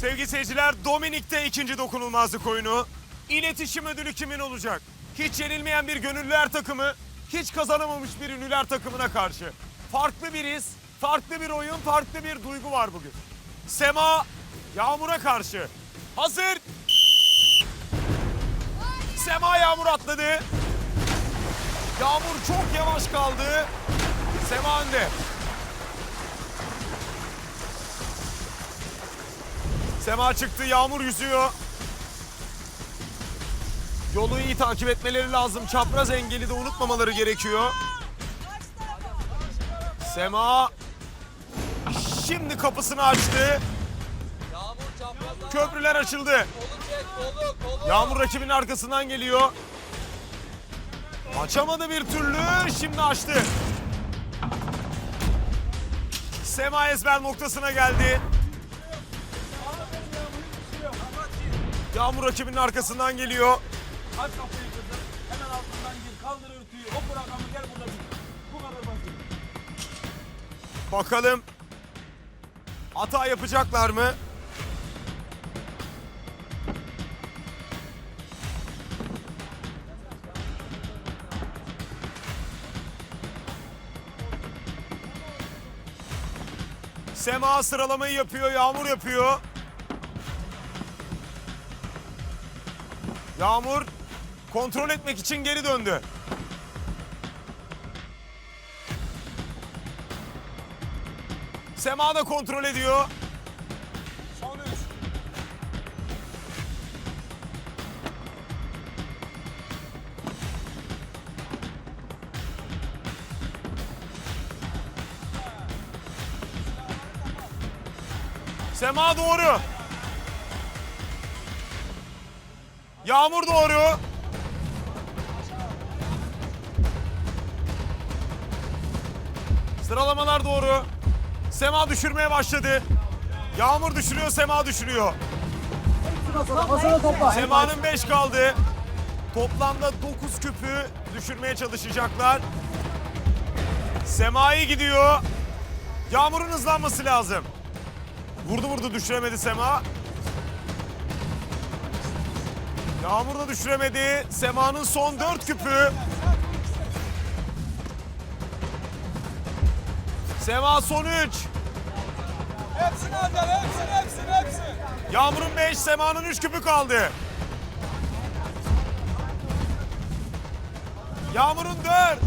Sevgili seyirciler, Dominik'te ikinci dokunulmazlık oyunu. İletişim ödülü kimin olacak? Hiç yenilmeyen bir gönüllüler takımı, hiç kazanamamış bir ünlüler takımına karşı. Farklı bir his, farklı bir oyun, farklı bir duygu var bugün. Sema, Yağmur'a karşı. Hazır. Sema Yağmur atladı. Yağmur çok yavaş kaldı. Sema önde. Sema çıktı, Yağmur yüzüyor. Yolu iyi takip etmeleri lazım. Çapraz engeli de unutmamaları gerekiyor. Sema şimdi kapısını açtı. Köprüler açıldı. Yağmur rakibinin arkasından geliyor. Açamadı bir türlü. Şimdi açtı. Sema ezber noktasına geldi. Yağmur rakibinin arkasından geliyor. Aç kapıyı kızım. Hemen altından gir. Kaldır örtüyü. Oku rakamı gel burada bir. Bu kadar basit. Bakalım hata yapacaklar mı? Sema sıralamayı yapıyor, Yağmur yapıyor. Yağmur kontrol etmek için geri döndü. Sema da kontrol ediyor. Son üç. Sema doğru. Yağmur doğru. Sıralamalar doğru. Sema düşürmeye başladı. Yağmur düşürüyor, Sema düşürüyor. Sema'nın 5 kaldı. Toplamda 9 küpü düşürmeye çalışacaklar. Sema iyi gidiyor. Yağmur'un hızlanması lazım. Vurdu vurdu düşüremedi Sema. Yağmur da düşüremedi. Sema'nın son dört küpü. Sema son üç. Hepsini Acar. Hepsini hepsini hepsini. Yağmur'un beş, Sema'nın üç küpü kaldı. Yağmur'un dört.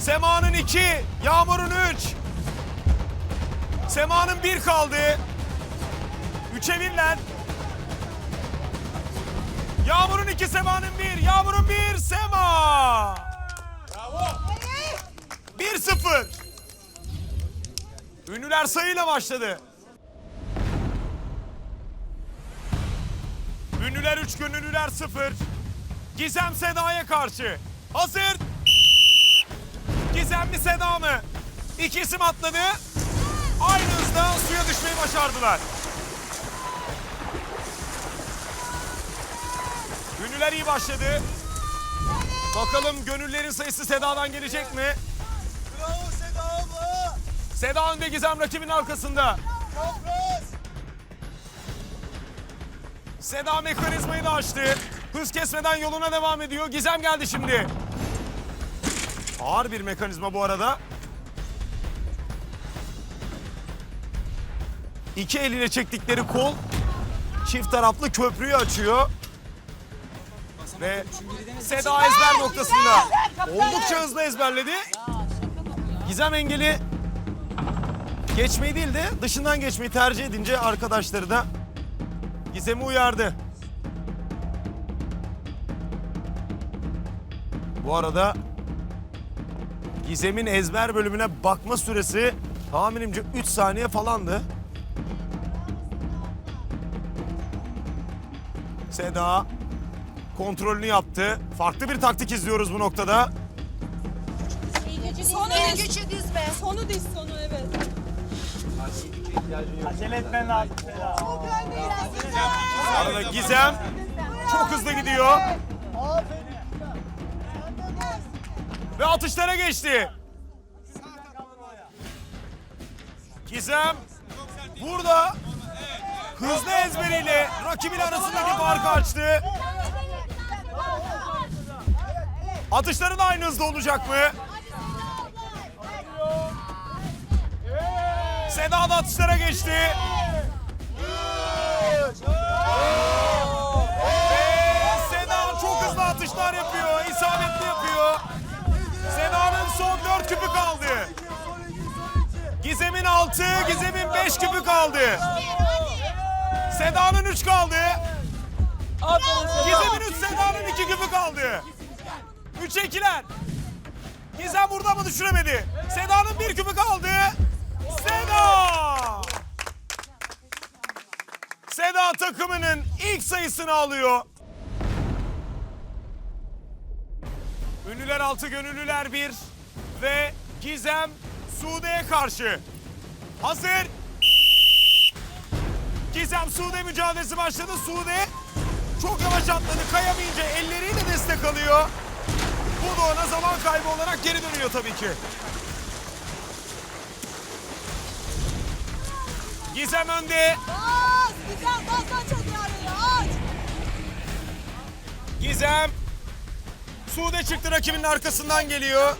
Sema'nın iki. Yağmur'un üç. Sema'nın bir kaldı. Üçe birler. Yağmur'un iki, Sema'nın bir. Yağmur'un bir, Sema. Bravo. Bir sıfır. Ünlüler sayıyla başladı. Ünlüler üç gönüllüler sıfır. Gizem Seda'ya karşı. Hazır. Gizem mi Seda mı? İki isim atladı. Aynı hızda suya düşmeyi başardılar. Ünlüler iyi başladı. Bakalım gönüllerin sayısı Seda'dan gelecek mi? Bravo Seda abla. Seda önde Gizem rakibin arkasında. Çapraz. Seda mekanizmayı da açtı. Hız kesmeden yoluna devam ediyor. Gizem geldi şimdi. Ağır bir mekanizma bu arada. İki eliyle çektikleri kol çift taraflı köprüyü açıyor. Ve Seda ezber noktasında. Oldukça hızlı ezberledi. Gizem engeli geçmeyi değil de dışından geçmeyi tercih edince arkadaşları da Gizem'i uyardı. Bu arada Gizem'in ezber bölümüne bakma süresi tahminimce 3 saniye falandı. Seda kontrolünü yaptı. Farklı bir taktik izliyoruz bu noktada. Sonu güçü dizme. Sonu diz sonu evet. Acele etmen lazım Seda. Bu arada Gizem çok hızlı gidiyor. Ve atışlara geçti. Gizem burada hızlı ezberiyle rakibin arasındaki farkı açtı. Atışları da aynı hızda olacak mı? Seda da atışlara geçti. Ve Seda çok hızlı atışlar yapıyor. isabetli yapıyor. Seda'nın son dört küpü kaldı. Gizem'in altı, Gizem'in beş küpü kaldı. Seda'nın üç kaldı. Gizem'in üç, Seda'nın iki küpü kaldı. İkiler. Gizem burada mı düşüremedi? Seda'nın bir küpü kaldı. Seda! Seda takımının ilk sayısını alıyor. Ünlüler 6, gönüllüler 1 ve Gizem Sude'ye karşı. Hazır. Gizem Sude mücadelesi başladı. Sude çok yavaş atladı. Kayamayınca elleriyle destek alıyor. Bu da ona zaman kaybı olarak geri dönüyor tabii ki. Gizem önde. Bas! Güzel bas aç hadi aç! Gizem. Sude çıktı rakibinin arkasından geliyor.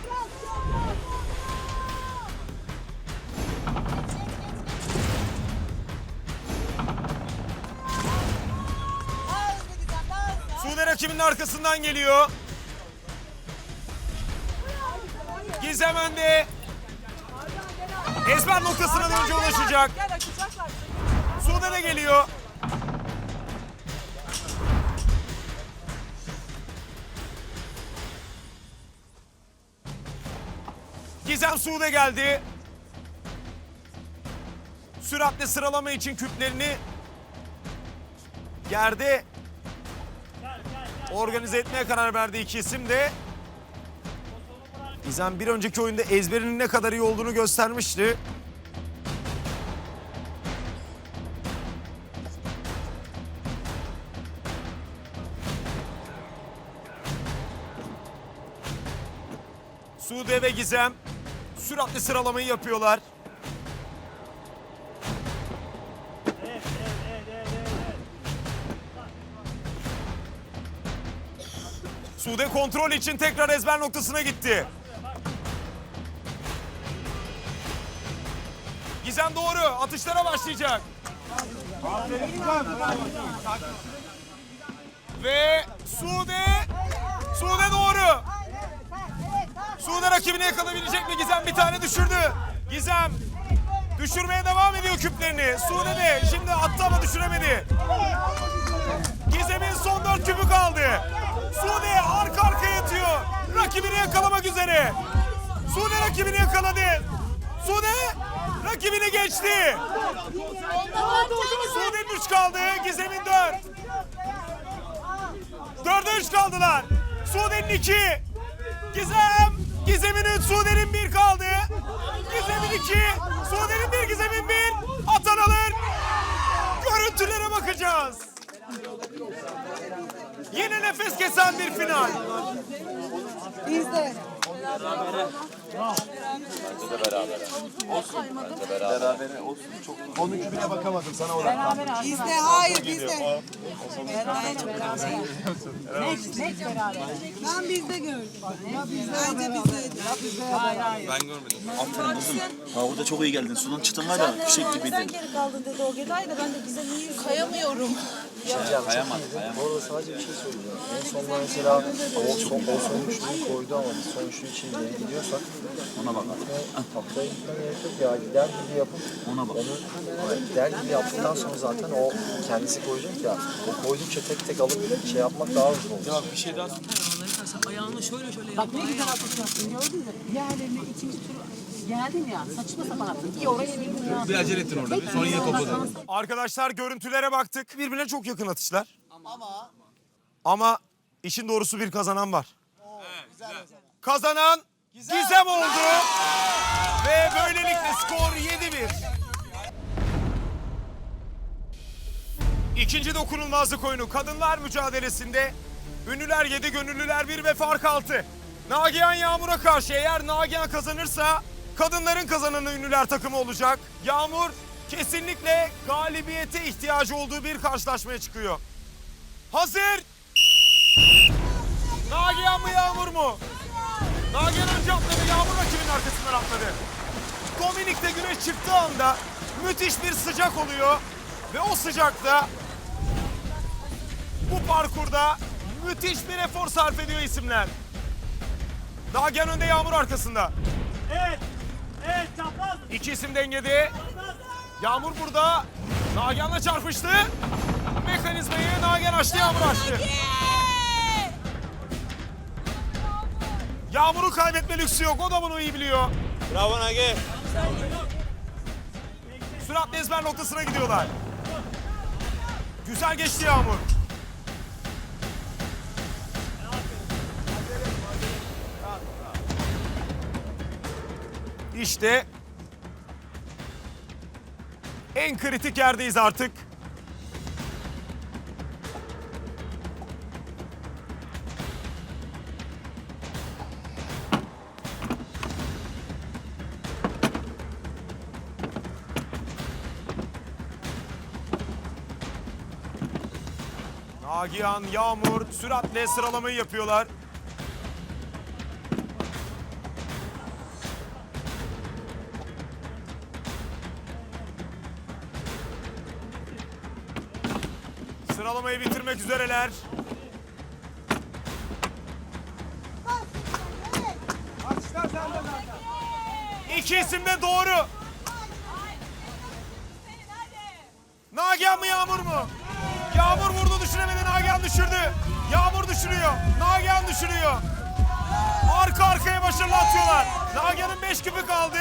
Sude rakibinin arkasından geliyor. Gizem önde. Ezber noktasına da önce ulaşacak. Sude de geliyor. Gizem Sude geldi. Süratle sıralama için küplerini yerde organize etmeye karar verdi iki isim de. Gizem bir önceki oyunda ezberinin ne kadar iyi olduğunu göstermişti. Sude ve Gizem süratli sıralamayı yapıyorlar. Sude kontrol için tekrar ezber noktasına gitti. Gizem doğru. Atışlara başlayacak. Ve Sude Sude doğru. Sude rakibini yakalayabilecek mi? Gizem bir tane düşürdü. Gizem düşürmeye devam ediyor küplerini. Sude de şimdi attı ama düşüremedi. Gizem'in son dört küpü kaldı. Sude arka arkaya yatıyor. Rakibini yakalamak üzere. Sude rakibini yakaladı. Sude rakibini geçti. Sude'nin üç kaldı. Gizem'in dört. Dörde üç kaldılar. Sude'nin iki. Gizem. Gizem'in üç, Sude'nin bir kaldı. Gizem'in iki, Sude'nin bir, Gizem'in bir. Atan alır. Görüntülere bakacağız. Yine nefes kesen bir final. Bizde. Onun kübüne bakamadım sana olarak. Bizde hayır bizde. Ben bizde gördüm. Bence bizdeydi. Ha orada çok iyi geldin. Sudan çıktın var ya fişek gibiydin. geri kaldın dedi o Geday da ben de bize niye Kayamıyorum. Bu arada sadece bir şey söyleyeceğim. En sonunda mesela o, son, o son üçlüyü koydu ama biz son üçlü için gidiyorsak Ona bak. haftaya gitmeye gerek yok ya. Gider gibi yapıp Ona bak. onu gider gibi yaptıktan sonra zaten o kendisi koyacak ya. O koydukça tek tek alıp şey yapmak daha uzun olur. Ayağını şöyle şöyle Bak ne güzel atış yaptın gördün mü? Diğerlerine ikinci tur geldin ya saçma sapan attın. İyi oraya ya. Bir acele ettin orada. Sonra yine topladın. Arkadaşlar görüntülere baktık. Birbirine çok yakın atışlar. Ama ama işin doğrusu bir kazanan var. Kazanan Gizem oldu. Ve böylelikle skor 7-1. İkinci dokunulmazlık oyunu kadınlar mücadelesinde ünlüler 7 gönüllüler 1 ve fark 6. Nagihan Yağmur'a karşı eğer Nagihan kazanırsa kadınların kazananı ünlüler takımı olacak. Yağmur Kesinlikle galibiyete ihtiyacı olduğu bir karşılaşmaya çıkıyor. Hazır. Nagihan mı Yağmur mu? Nagihan önce atladı, Yağmur rakibinin arkasından atladı. Dominik'te güneş çıktığı anda müthiş bir sıcak oluyor. Ve o sıcakta bu parkurda müthiş bir efor sarf ediyor isimler. Nagihan önde, Yağmur arkasında. Evet. Evet çapraz. İki isim dengede. Yağmur burada. Nagihan'la çarpıştı. Mekanizmayı Nagihan açtı, Yağmur açtı. Yağmur'un kaybetme lüksü yok. O da bunu iyi biliyor. Bravo Nagi. Süratli ezber noktasına gidiyorlar. Güzel geçti Yağmur. İşte en kritik yerdeyiz artık. Nagihan, Yağmur süratle sıralamayı yapıyorlar. Sıralamayı bitirmek üzereler. İki isim de doğru. Nagihan mı Yağmur mu? Yağmur vurdu düşüremedi Nagihan düşürdü. Yağmur düşürüyor. Nagihan düşürüyor. Arka arkaya başarılı atıyorlar. Nagihan'ın beş küpü kaldı.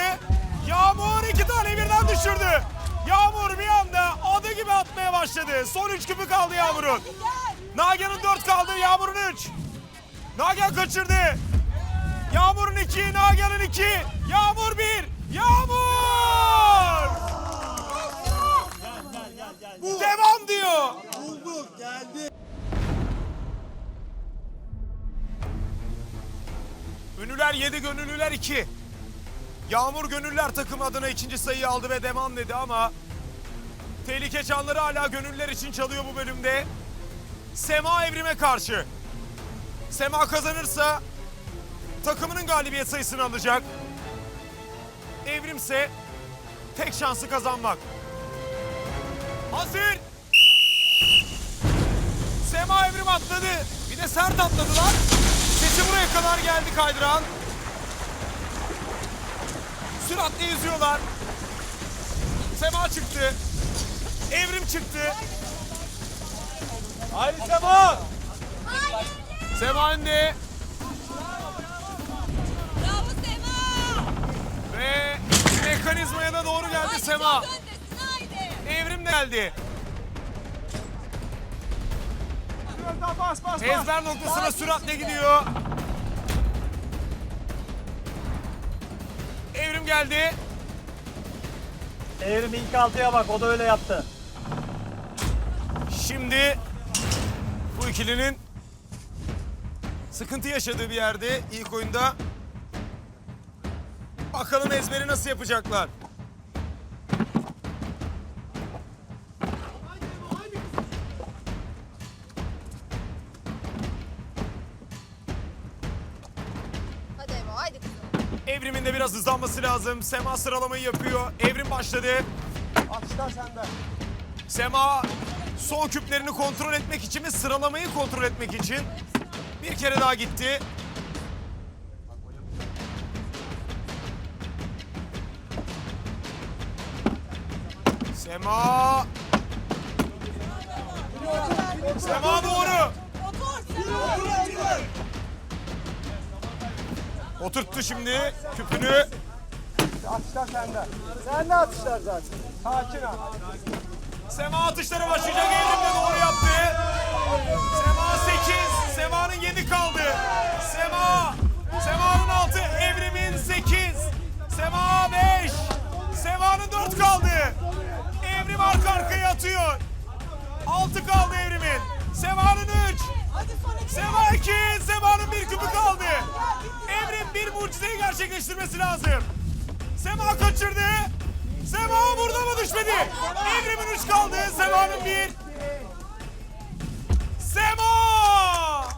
Yağmur iki tane birden düşürdü. Yağmur bir anda adı gibi atmaya başladı. Son üç küpü kaldı Yağmur'un. Nagihan'ın dört kaldı, Yağmur'un üç. Nagihan kaçırdı. Yağmur'un iki, Nagihan'ın iki. Yağmur bir. Yağmur! Devam diyor. Ünlüler 7, gönüllüler 2. Yağmur Gönüller takım adına ikinci sayıyı aldı ve devam dedi ama tehlike çanları hala gönüllüler için çalıyor bu bölümde. Sema Evrim'e karşı. Sema kazanırsa takımının galibiyet sayısını alacak. Evrimse tek şansı kazanmak. Hazır. Sema Evrim atladı. Bir de sert atladılar. Sesi buraya kadar geldi kaydıran. Süratle yüzüyorlar. Sema çıktı. Evrim çıktı. Haydi Sema. Sema önde. Bravo Sema. Ve mekanizmaya da doğru geldi Sema. Çok öndesin haydi. Evrim de geldi. Bas bas bas. Ezber noktasına süratle gidiyor. Evrim geldi. Evrim ilk altıya bak o da öyle yaptı. Şimdi bu ikilinin sıkıntı yaşadığı bir yerde ilk oyunda. Bakalım ezberi nasıl yapacaklar. Hadi Eva haydi kızım. Evrim'in de biraz hızlanması lazım. Sema sıralamayı yapıyor. Evrim başladı. Atışlar sende. Sema son küplerini kontrol etmek için ve sıralamayı kontrol etmek için bir kere daha gitti. Sema Sema doğru. Oturttu şimdi küpünü. Atışlar sende. Sende atışlar zaten. Sakin ol. Sema atışlara başlayacak. Evrim de doğru yaptı. Sema 8. Sema'nın 7 kaldı. Sema. Sema'nın 6. Evrim'in 8. Sema 5. Sema'nın 4 kaldı. Evrim arka arkaya atıyor. 6 kaldı Evrim'in. Sema'nın 3. Sema 2. Sema'nın bir küpü kaldı. Evrim bir mucizeyi gerçekleştirmesi lazım. Sema kaçırdı. Sema burada mı düşmedi? Evrim'in 3 kaldı. Sema'nın 1. Sema!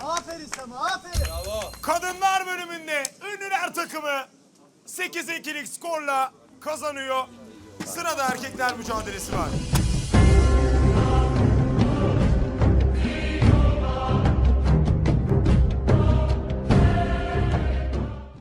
Aferin Sema aferin. Kadınlar bölümünde Ünlüler takımı 8'e 2'lik skorla kazanıyor. Sırada erkekler mücadelesi var.